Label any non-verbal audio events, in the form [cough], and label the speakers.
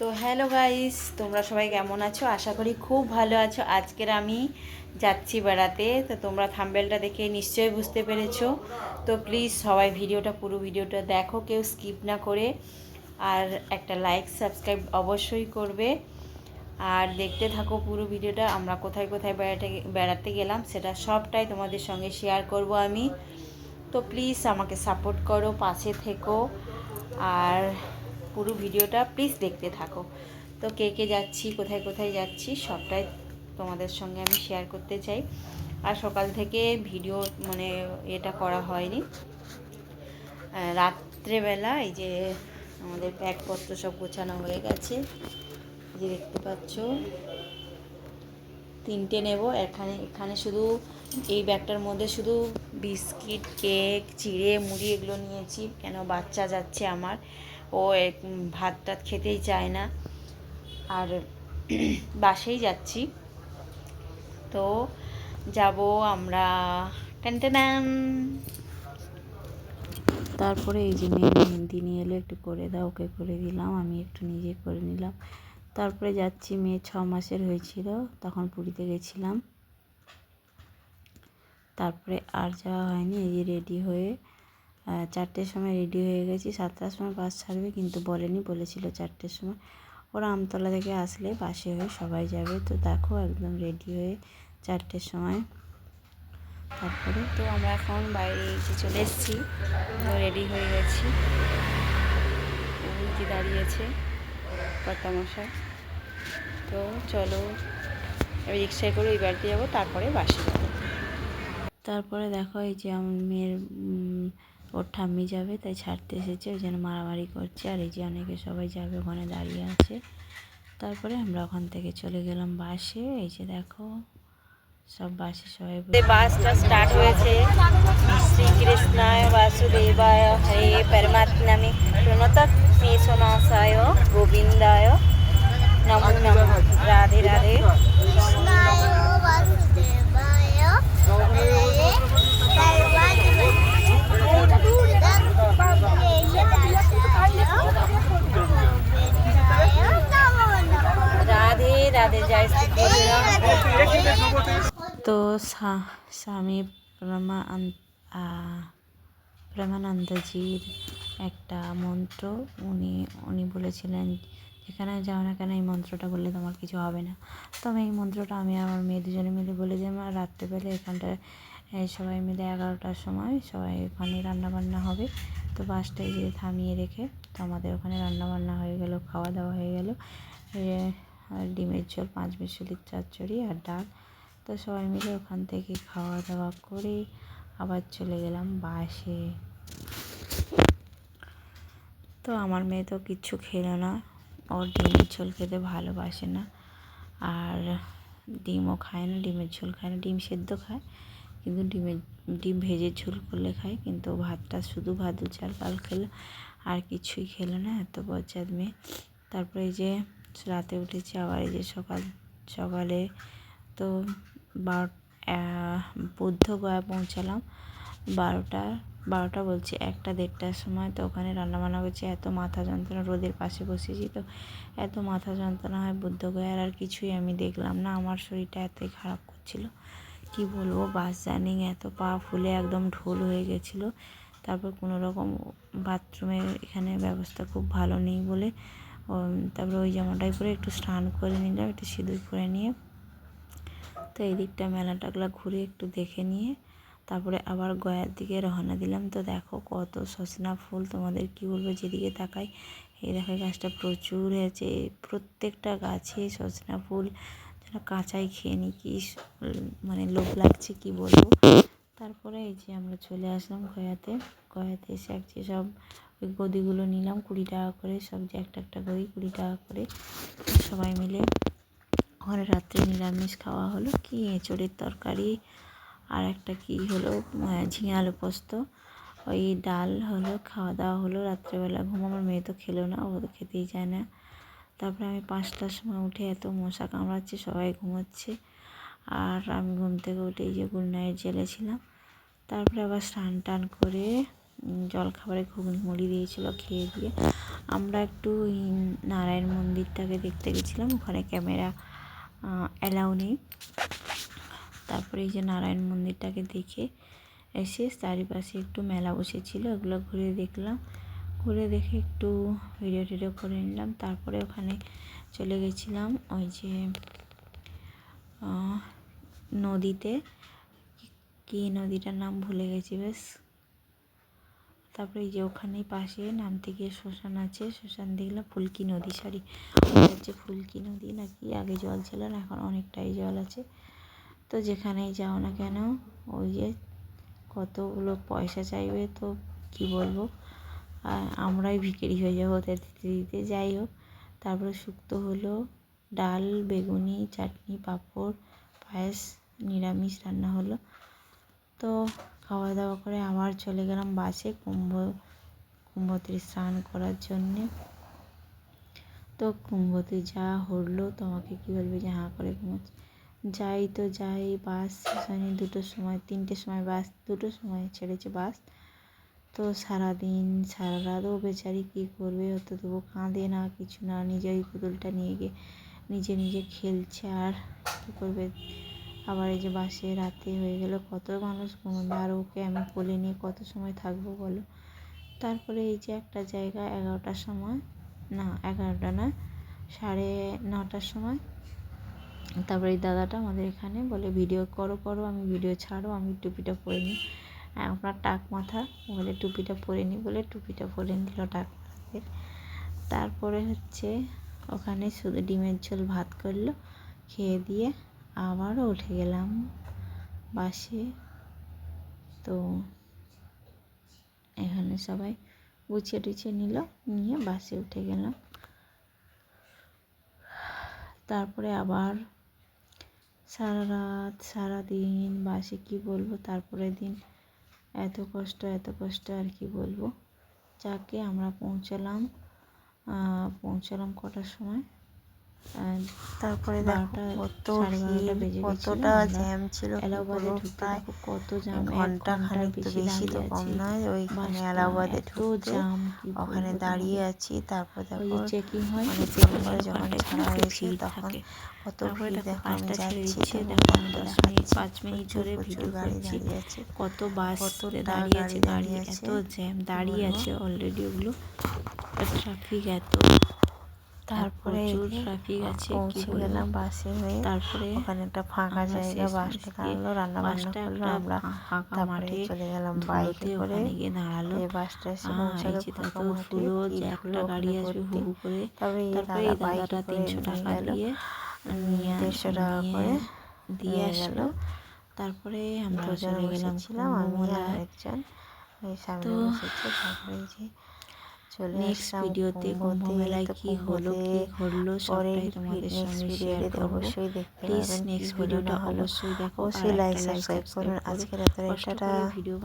Speaker 1: তো hello guys, তোমরা সবাই কেমন আছো? আশা করি খুব ভালো আছো। আজকের আমি যাচ্ছি বেড়াতে। তো তোমরা থাম্বেলটা দেখে নিশ্চয়ই বুঝতে পেরেছ। তো প্লিজ সবাই ভিডিওটা, পুরো ভিডিওটা দেখো, কেউ স্কিপ না করে। আর একটা লাইক সাবস্ক্রাইব অবশ্যই করবে। আর দেখতে থাকো পুরো ভিডিওটা, আমরা কোথায় কোথায় বেড়াতে বেড়াতে গেলাম সেটা সবটাই তোমাদের সঙ্গে শেয়ার করব আমি। তো প্লিজ আমাকে সাপোর্ট করো, পাশে থেকো। আর পুরো ভিডিওটা প্লিজ দেখতে থাকো। তো কে কে যাচ্ছি, কোথায় কোথায় যাচ্ছি, সবটাই তোমাদের সঙ্গে আমি শেয়ার করতে চাই। আর সকাল থেকে ভিডিও মানে এটা করা হয়নি। রাত্রেবেলা এই যে আমাদের প্যাকপত্র সব গোছানো হয়ে গেছে। যে দেখতে পাচ্ছ, তিনটে নেব। এখানে এখানে শুধু এই ব্যাগটার মধ্যে শুধু বিস্কিট, কেক, চিড়ে, মুড়ি এগুলো নিয়েছি। কেন বাচ্চা যাচ্ছে আমার। ও ভাত টাত খেতেই চায় না। আর [clears throat] বাসেই যাচ্ছি। তো যাব আমরা টেন তারপরে এই যে মেহেন্দি নিয়ে এলো, একটু করে দাও, ওকে করে দিলাম, আমি একটু নিজে করে নিলাম। তারপরে যাচ্ছি, মেয়ে ছ মাসের হয়েছিল, তখন পুরীতে গেছিলাম। তারপরে আর যাওয়া হয়নি, এই যে রেডি হয়ে চারটের সময় রেডি হয়ে গেছি। সাতটার সময় বাস ছাড়বে কিন্তু বলেনি বলেছিল চারটের সময়। ওরা আমতলা থেকে আসলে বাসে হয়ে সবাই যাবে। তো দেখো একদম রেডি হয়ে চারটের সময়। তারপরে? তো আমরা এখন বাইরে এসে চলে এসেছি। রেডি হয়ে গেছি। যে দাঁড়িয়েছে কর্তামশাই। তো চলো রিক্সায় করে ওই বাড়িতে যাব তারপরে বাসে যাব। তারপরে দেখো এই যে আমার মেয়ের ওর ঠাম্মি যাবে তাই ছাড়তে এসেছে ওই জন্য মারামারি করছে। আর এই যে অনেকে সবাই যাবে ওখানে দাঁড়িয়ে আছে। তারপরে আমরা ওখান থেকে চলে গেলাম বাসে। এই যে দেখো সব বাসে সবাই বাসটা স্টার্ট হয়েছে। শ্রীকৃষ্ণায় বাসুদেবায় হরে পরমাত্মে প্রণত শ্রীসোনাসায় গোবিন্দায় নমো নমঃ। রাধে রাধে। রাধে রাধে জয় শ্রীকৃষ্ণ তো স্বা- স্বামী প্রমা প্রমানন্দজির একটা মন্ত্র উনি উনি বলেছিলেন, যেখানে যাও না কেন এই মন্ত্রটা বললে তোমার কিছু হবে না। তো এই মন্ত্রটা আমি আমার মেয়ে দুজনে মিলে বলে যে আমার রাত্রেবেলা এখানটায় সবাই মিলে এগারোটার সময় সবাই ওখানে রান্নাবান্না হবে। তো বাসটাই যে থামিয়ে রেখে তো আমাদের ওখানে রান্নাবান্না হয়ে গেল, খাওয়া দাওয়া হয়ে গেল। ডিমের ঝোল, পাঁচ মিশালির চচ্চড়ি আর ডাল। তো সবাই মিলে ওখান থেকে খাওয়া দাওয়া করে আবার চলে গেলাম বাসে। তো আমার মেয়ে তো কিচ্ছু খেলো না। ওর ডিমের ঝোল খেতে ভালোবাসে না। আর ডিমও খায় না, ডিমের ঝোল খায় না। ডিম সেদ্ধ খায়, কিন্তু ডিমের, ডিম ভেজে ঝোল করলে খায়। কিন্তু ভাতটা শুধু ভাত দু চাল, পাল খেলো, আর কিছুই খেলো না, এত বজ্জাত মেয়ে। তারপরে যে রাতে উঠেছি, আবার এই যে সকাল, সকালে তো বারো বুদ্ধ গয়া পৌঁছালাম। বারোটা বারোটা বলছি, একটা দেড়টার সময়। তো ওখানে রান্নাবান্না করছি, এত মাথা যন্ত্রণা, রোদের পাশে বসেছি তো। এত মাথা যন্ত্রণা হয় বুদ্ধ গয়ার আর কিছুই আমি দেখলাম না। আমার শরীরটা এতই খারাপ করছিল। কি বলব, বাস জার্নিং এত পা ফুলে একদম ঢোল হয়ে গেছিল। তারপর কোনো রকম বাথরুমের এখানে ব্যবস্থা খুব ভালো নেই বলে। তারপরে ওই জামাটাই পরে একটু স্নান করে নিলাম, একটু সিঁদুর করে নিয়ে। তো এই দিকটা মেলা টাকলা ঘুরে একটু দেখে নিয়ে তারপরে আবার গয়ার দিকে রওনা দিলাম। তো দেখো কত সজনা ফুল, তোমাদের কি বলব যেদিকে তাকাই, এই দেখো গাছটা প্রচুর হয়েছে। প্রত্যেকটা গাছে সজনা ফুল, যেন কাঁচাই খেয়ে নিই, কি মানে লোভ লাগছে কি বলব? তারপরে এই যে আমরা চলে আসলাম গয়াতে। গয়াতে এসে এক যে সব ওই গদিগুলো নিলাম কুড়ি টাকা করে, সব যে একটা একটা গদি কুড়ি টাকা করে সবাই মিলে ওখানে রাত্রে নিরামিষ খাওয়া হলো কি, এঁচড়ের তরকারি, আর একটা কি হলো ঝিঙে আলু পোস্ত, ওই ডাল হলো, খাওয়া দাওয়া হলো, রাত্রেবেলা ঘুম, আমার মেয়ে তো খেলো না, ও তো খেতেই চায় না। তারপরে আমি পাঁচটার সময় উঠে এত মশা কামড়াচ্ছে, সবাই ঘুমোচ্ছে, আর আমি ঘুম থেকে উঠে এই যে গুড নাইট জেলেছিলাম তারপরে আবার স্নান টান করে জলখাবারে ঘুগনি মুড়ি দিয়েছিল খেয়ে দিয়ে, আমরা একটু নারায়ণ মন্দিরটাকে দেখতে গেছিলাম, ওখানে ক্যামেরা অ্যালাউ নেই। তারপরে এই যে নারায়ণ মন্দিরটাকে দেখে এসে চারিপাশে একটু মেলা বসেছিল, ওগুলো ঘুরে দেখলাম। ঘুরে দেখে একটু ভিডিও টিডিও করে নিলাম। তারপরে ওখানে চলে গেছিলাম ওই যে নদীতে। কি নদীটার নাম ভুলে গেছি, বেশ। তারপরে এই যে ওখানেই পাশে নামতে গিয়ে শ্মশান আছে, শ্মশান দেখলাম ফুলকি নদী সরি হচ্ছে ফুলকি নদী নাকি, আগে জল ছিল না, এখন অনেকটাই জল আছে। তো যেখানেই যাও না কেন, ওই যে কতগুলো পয়সা চাইবে তো কি বলব? আর আমরাই ভিখারি হয়ে যাব ওদের দিতে দিতে, যাই হোক। তারপরে শুক্তো হলো, ডাল, বেগুনি, চাটনি, পাঁপড়, পায়েস, নিরামিষ রান্না হলো। তো খাওয়া দাওয়া করে আবার চলে গেলাম বাসে কুম্ভ কুম্ভতে স্নান করার জন্যে। তো কুম্ভতে যা হলো, তোমাকে কী বলবে যে হাঁ করে ঘুমাচ্ছে যাই তো যাই, বাস সেখানে দুটোর সময় তিনটের সময় বাস দুটোর সময় ছেড়েছে বাস। তো সারাদিন, সারা রাতও বেচারি কী করবে, ও তো তবু কাঁদে না, কিছু না নিজে ওই পুতুলটা নিয়ে গিয়ে নিজে নিজে খেলছে আর কী করবে। আবার এই যে বাসে রাতে হয়ে গেল কত মানুষ ঘুমাবে? আর ওকে আমি কোলে নিয়ে কত সময় থাকব বলো? তারপরে এই যে একটা জায়গা এগারোটার সময়, না, এগারোটা না, সাড়ে নটার সময়। তারপরে এই দাদাটা আমাদের এখানে বলে, ভিডিও করো করো, আমি ভিডিও ছাড়ো, আমি টুপিটা পরে নিই। আপনার টাক মাথা বলে, টুপিটা পরে নিই বলে, টুপিটা পরে নিল টাক মাথাতে। তারপরে হচ্ছে ওখানে শুধু ডিমের ঝোল ভাত করল, খেয়ে দিয়ে আবারও উঠে গেলাম বাসে। তো এখানে সবাই গুছিয়ে টুছিয়ে নিল, নিয়ে বাসে উঠে গেলাম। তারপরে আবার সারা রাত, সারা দিন বাসে কি বলব, তারপরে দিন এত কষ্ট এত কষ্ট আর কি বলব। যাকে আমরা পৌঁছালাম পৌঁছালাম কটার সময়?
Speaker 2: তারপরে কত কতটা জ্যাম ছিল প্রায়
Speaker 1: কত এক ঘণ্টা
Speaker 2: খানিক বেশি তো কম নয় ওইখানে এলাহাবাদে ঢুকতে ওখানে দাঁড়িয়ে আছি তারপর দেখো
Speaker 1: চেকিং হয়
Speaker 2: মানে
Speaker 1: চেকিং
Speaker 2: করে যখন ছাড়া হয়েছে তখন কত ভিড়
Speaker 1: দেখো
Speaker 2: আমি যাচ্ছি।
Speaker 1: পাঁচ মিনিট ধরে ভিডিও
Speaker 2: গাড়ি দাঁড়িয়ে আছে
Speaker 1: কত বাস
Speaker 2: কতটা
Speaker 1: দাঁড়িয়ে আছে
Speaker 2: দাঁড়িয়ে
Speaker 1: এত জ্যাম দাঁড়িয়ে আছে অলরেডি ওগুলো। ট্রাফিক এত
Speaker 2: তারপরে
Speaker 1: ট্রাফিক আছে
Speaker 2: পৌঁছে গেলাম বাসে হয়ে
Speaker 1: তারপরে
Speaker 2: ওখানে একটা ফাঁকা জায়গা বাসটা দাঁড়াল রান্না বান্না করল আমরা তারপরে চলে গেলাম বাইকে করে।
Speaker 1: দাঁড়াল।
Speaker 2: এই বাসটা এসে পৌঁছালো ফাঁকা মাঠে
Speaker 1: একটা গাড়ি আসবে
Speaker 2: ভর্তি।
Speaker 1: হু হু করে
Speaker 2: তারপরে এই দাদা বাইকে
Speaker 1: তিনশো টাকা দিয়ে নিয়ে
Speaker 2: দেড়শো টাকা করে
Speaker 1: দিয়ে আসলো। তারপরে আমরা চলে গেলাম
Speaker 2: আমি আর আরেকজন। এই সামনে বসেছে তারপরে যে
Speaker 1: নেক্সট ভিডিওতে কুম্ভ মেলায় কি হলো কি ঘটলো সবটাই তোমাদের সঙ্গে শেয়ার করব। প্লিজ নেক্সট ভিডিওটা অবশ্যই দেখো। সেই
Speaker 2: অবশ্যই লাইক সাবস্ক্রাইব করুন। আজকের
Speaker 1: ভিডিও